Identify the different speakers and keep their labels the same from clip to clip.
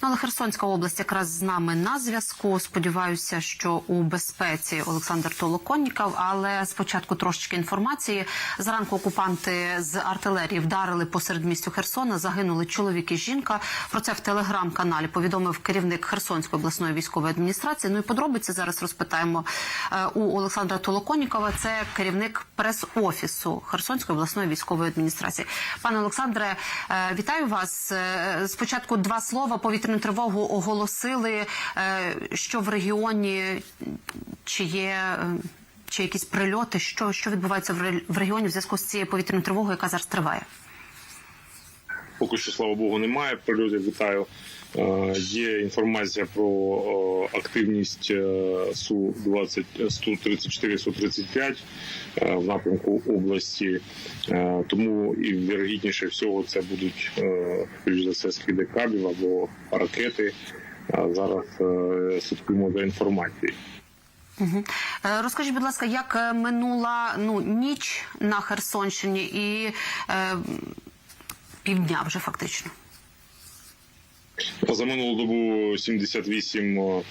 Speaker 1: Але Херсонська область якраз з нами на зв'язку. Сподіваюся, що у безпеці Олександр Толоконніков. Але спочатку трошечки інформації. Зранку окупанти з артилерії вдарили по середмістю Херсона. Загинули чоловік і жінка. Про це в телеграм-каналі повідомив керівник Херсонської обласної військової адміністрації. Ну і подробиці зараз розпитаємо е, у Олександра Толоконнікова. Це керівник прес-офісу Херсонської обласної військової адміністрації. Пане Олександре, е, вітаю вас. Е, Спочатку два слова. Повітряну тривогу оголосили, е, що в регіоні чи є. е, Чи якісь прильоти, що, що відбувається в ре- в регіоні в зв'язку з цією повітряною тривогою, яка зараз триває?
Speaker 2: Поки що, слава Богу, немає прильотів. Вітаю. Е, Є інформація про е, активність су 20 су 34 су 35 е, в напрямку області. Е, Тому і вірогідніше всього це будуть е, за все скиди кабів або ракети. Зараз е, слідкуємо за інформацією.
Speaker 1: Угу. Розкажіть, будь ласка, як е, минула ну ніч на Херсонщині і е, півдня вже фактично?
Speaker 2: За минулу добу 78 е,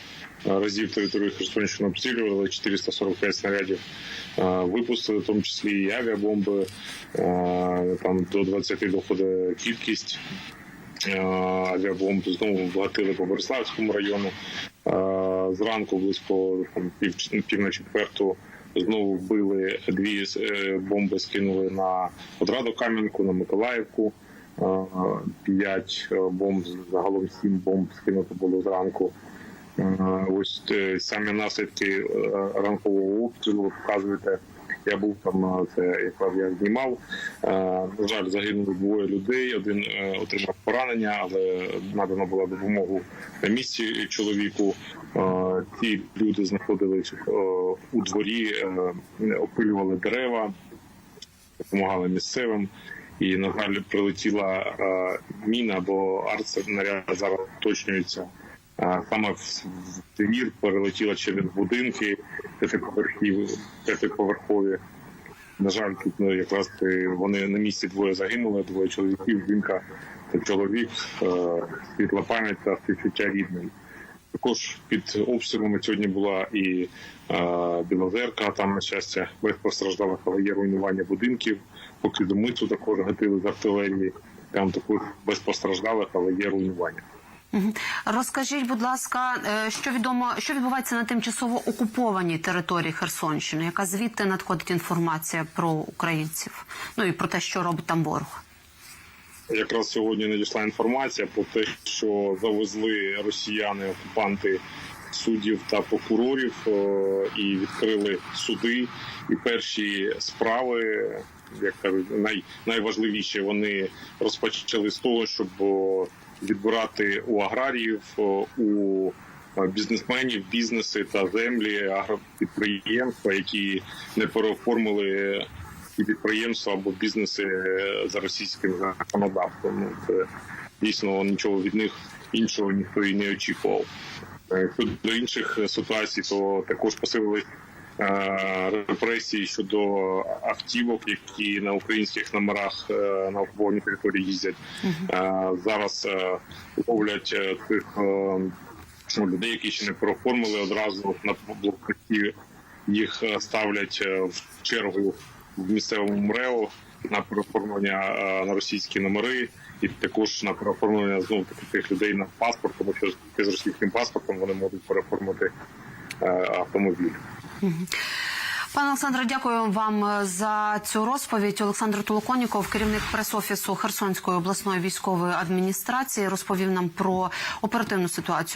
Speaker 2: разів територію Херсонщини обстрілювали, 445 снарядів е, випустили, в тому числі і авіабомби. Е, Там до 20 доходить кількість авіабомб. Знову вгатили по Бориславському району. Зранку близько там, пів, на четверту знову вбили дві бомби, скинули на Одраду Кам'янку, на Миколаївку. П'ять е, бомб, загалом сім бомб скинуто було зранку. Е, Ось е, самі наслідки ранкового обстрілу показуєте. Я був там, це якраз я знімав. На жаль, загинули двоє людей. Один отримав поранення, але надана була допомогу на місці чоловіку. Ці люди знаходились у дворі, опилювали дерева, допомагали місцевим. І, на жаль, прилетіла е, міна, бо артснаряд зараз уточнюється. Е, саме в, двір перелетіла через будинки п'ятиповерхові. На жаль, тут ну, якраз вони на місці двоє загинули, двоє чоловіків, жінка та чоловік, е, світла пам'ять та співчуття рідним. Також під обстрілами сьогодні була і Білозерка, там, на щастя, без постраждалих, але є руйнування будинків. Поки до миту також гатили з артилерії. Там також без постраждалих, але є руйнування.
Speaker 1: Розкажіть, будь ласка, е, що відомо, що відбувається на тимчасово окупованій території Херсонщини? Яка звідти надходить інформація про українців? Ну і про те, що робить там ворог?
Speaker 2: Якраз сьогодні надійшла інформація про те, що завезли росіяни окупанти суддів та прокурорів е, і відкрили суди. І перші справи, як най, найважливіші, вони розпочали з того, щоб відбирати у аграріїв, у е, бізнесменів, бізнеси та землі, агропідприємства, які не переоформили і підприємства або бізнеси е, за російським законодавством. Ну, це дійсно нічого від них іншого ніхто і не очікував. Е, Щодо інших ситуацій, то також посилили е, репресії щодо автівок, які на українських номерах е, на окупованій території їздять. Е, Зараз е, ловлять е, тих е, ну, людей, які ще не переоформили одразу на блокпості. Їх е, ставлять е, в чергу в місцевому МРЕО на переоформлення е, на російські номери, і також на переоформлення знову таки тих людей на паспорт, тому що тільки з російським паспортом вони можуть переоформити е, автомобіль.
Speaker 1: Пане Олександре, дякую вам е, за цю розповідь. Олександр Толоконіков, керівник прес-офісу Херсонської обласної військової адміністрації, розповів нам про оперативну ситуацію.